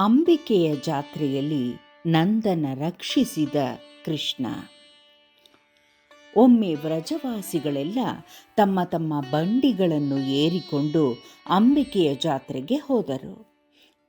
ಅಂಬಿಕೆಯ ಜಾತ್ರೆಯಲ್ಲಿ ನಂದನ ರಕ್ಷಿಸಿದ ಕೃಷ್ಣ. ಒಮ್ಮೆ ವ್ರಜವಾಸಿಗಳೆಲ್ಲ ತಮ್ಮ ತಮ್ಮ ಬಂಡಿಗಳನ್ನು ಏರಿಕೊಂಡು ಅಂಬಿಕೆಯ ಜಾತ್ರೆಗೆ ಹೋದರು.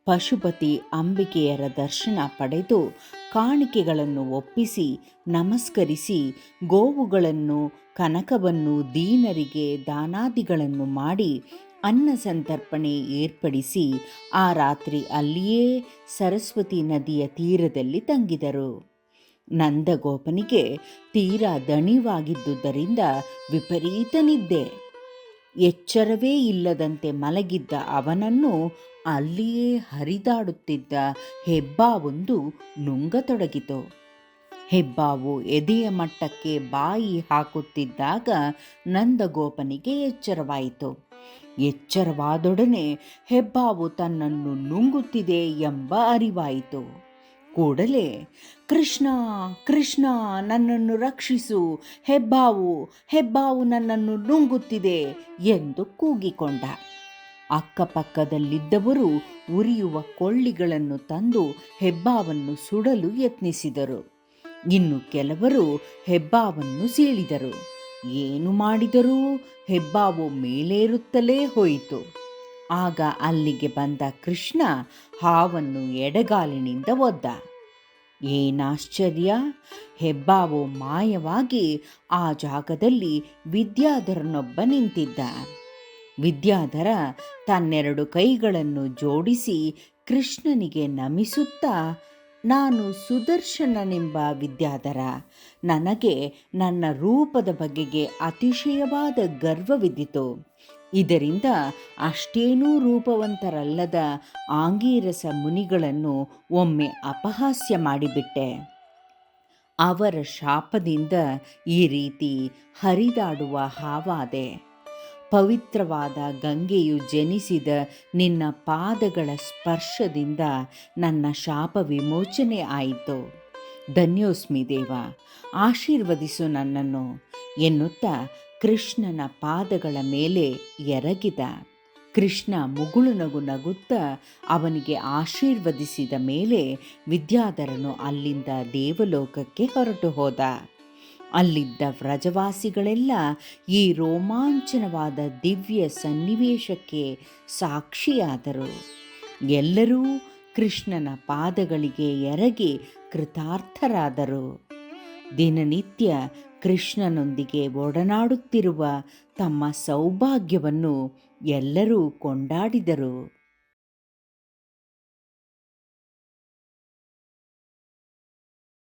ಪಶುಪತಿ ಅಂಬಿಕೆಯರ ದರ್ಶನ ಪಡೆದು ಕಾಣಿಕೆಗಳನ್ನು ಒಪ್ಪಿಸಿ, ನಮಸ್ಕರಿಸಿ, ಗೋವುಗಳನ್ನು, ಕನಕವನ್ನು, ದೀನರಿಗೆ ದಾನಾದಿಗಳನ್ನು ಮಾಡಿ ಅನ್ನ ಸಂತರ್ಪಣೆ ಏರ್ಪಡಿಸಿ ಆ ರಾತ್ರಿ ಅಲ್ಲಿಯೇ ಸರಸ್ವತಿ ನದಿಯ ತೀರದಲ್ಲಿ ತಂಗಿದರು. ನಂದಗೋಪನಿಗೆ ತೀರಾ ದಣಿವಾಗಿದ್ದುದರಿಂದ ವಿಪರೀತ ನಿದ್ದೆ. ಎಚ್ಚರವೇ ಇಲ್ಲದಂತೆ ಮಲಗಿದ್ದ ಅವನನ್ನು ಅಲ್ಲಿಯೇ ಹರಿದಾಡುತ್ತಿದ್ದ ಹೆಬ್ಬಾವೊಂದು ನುಂಗತೊಡಗಿತು. ಹೆಬ್ಬಾವು ಎದೆಯ ಮಟ್ಟಕ್ಕೆ ಬಾಯಿ ಹಾಕುತ್ತಿದ್ದಾಗ ನಂದಗೋಪನಿಗೆ ಎಚ್ಚರವಾಯಿತು. ಎಚ್ಚರವಾದೊಡನೆ ಹೆಬ್ಬಾವು ತನ್ನನ್ನು ನುಂಗುತ್ತಿದೆ ಎಂಬ ಅರಿವಾಯಿತು. ಕೂಡಲೇ, ಕೃಷ್ಣ ಕೃಷ್ಣ, ನನ್ನನ್ನು ರಕ್ಷಿಸು, ಹೆಬ್ಬಾವು ಹೆಬ್ಬಾವು ನನ್ನನ್ನು ನುಂಗುತ್ತಿದೆ ಎಂದು ಕೂಗಿಕೊಂಡ. ಅಕ್ಕಪಕ್ಕದಲ್ಲಿದ್ದವರು ಉರಿಯುವ ಕೊಳ್ಳಿಗಳನ್ನು ತಂದು ಹೆಬ್ಬಾವನ್ನು ಸುಡಲು ಯತ್ನಿಸಿದರು. ಇನ್ನು ಕೆಲವರು ಹೆಬ್ಬಾವನ್ನು ಸೀಳಿದರು. ಏನು ಮಾಡಿದರೂ ಹೆಬ್ಬಾವು ಮೇಲೇರುತ್ತಲೇ ಹೋಯಿತು. ಆಗ ಅಲ್ಲಿಗೆ ಬಂದ ಕೃಷ್ಣ ಹಾವನ್ನು ಎಡಗಾಲಿನಿಂದ ಒದ್ದ. ಏನಾಶ್ಚರ್ಯ! ಹೆಬ್ಬಾವು ಮಾಯವಾಗಿ ಆ ಜಾಗದಲ್ಲಿ ವಿದ್ಯಾಧರನೊಬ್ಬ ನಿಂತಿದ್ದ. ವಿದ್ಯಾಧರ ತನ್ನೆರಡು ಕೈಗಳನ್ನು ಜೋಡಿಸಿ ಕೃಷ್ಣನಿಗೆ ನಮಿಸುತ್ತಾ ನಾನು ಸುದರ್ಶನನೆಂಬ ವಿದ್ಯಾಧರ. ನನಗೆ ನನ್ನ ರೂಪದ ಬಗೆಗೆ ಅತಿಶಯವಾದ ಗರ್ವವಿದ್ದಿತು. ಇದರಿಂದ ಅಷ್ಟೇನೂ ರೂಪವಂತರಲ್ಲದ ಆಂಗೀರಸ ಮುನಿಗಳನ್ನು ಒಮ್ಮೆ ಅಪಹಾಸ್ಯ ಮಾಡಿಬಿಟ್ಟೆ. ಅವರ ಶಾಪದಿಂದ ಈ ರೀತಿ ಹರಿದಾಡುವ ಹಾವಾದೆ. ಪವಿತ್ರವಾದ ಗಂಗೆಯು ಜನಿಸಿದ ನಿನ್ನ ಪಾದಗಳ ಸ್ಪರ್ಶದಿಂದ ನನ್ನ ಶಾಪ ವಿಮೋಚನೆ ಆಯಿತು. ಧನ್ಯೋಸ್ಮಿ ದೇವ, ಆಶೀರ್ವದಿಸು ನನ್ನನ್ನು ಎನ್ನುತ್ತಾ ಕೃಷ್ಣನ ಪಾದಗಳ ಮೇಲೆ ಎರಗಿದ. ಕೃಷ್ಣ ಮುಗುಳು ನಗು ನಗುತ್ತಾ ಅವನಿಗೆ ಆಶೀರ್ವದಿಸಿದ ಮೇಲೆ ವಿದ್ಯಾಧರನು ಅಲ್ಲಿಂದ ದೇವಲೋಕಕ್ಕೆ ಹೊರಟು ಹೋದ ಅಲ್ಲಿದ್ದ ವ್ರಜವಾಸಿಗಳೆಲ್ಲ ಈ ರೋಮಾಂಚನವಾದ ದಿವ್ಯ ಸನ್ನಿವೇಶಕ್ಕೆ ಸಾಕ್ಷಿಯಾದರು. ಎಲ್ಲರೂ ಕೃಷ್ಣನ ಪಾದಗಳಿಗೆ ಎರಗಿ ಕೃತಾರ್ಥರಾದರು. ದಿನನಿತ್ಯ ಕೃಷ್ಣನೊಂದಿಗೆ ಒಡನಾಡುತ್ತಿರುವ ತಮ್ಮ ಸೌಭಾಗ್ಯವನ್ನು ಎಲ್ಲರೂ ಕೊಂಡಾಡಿದರು.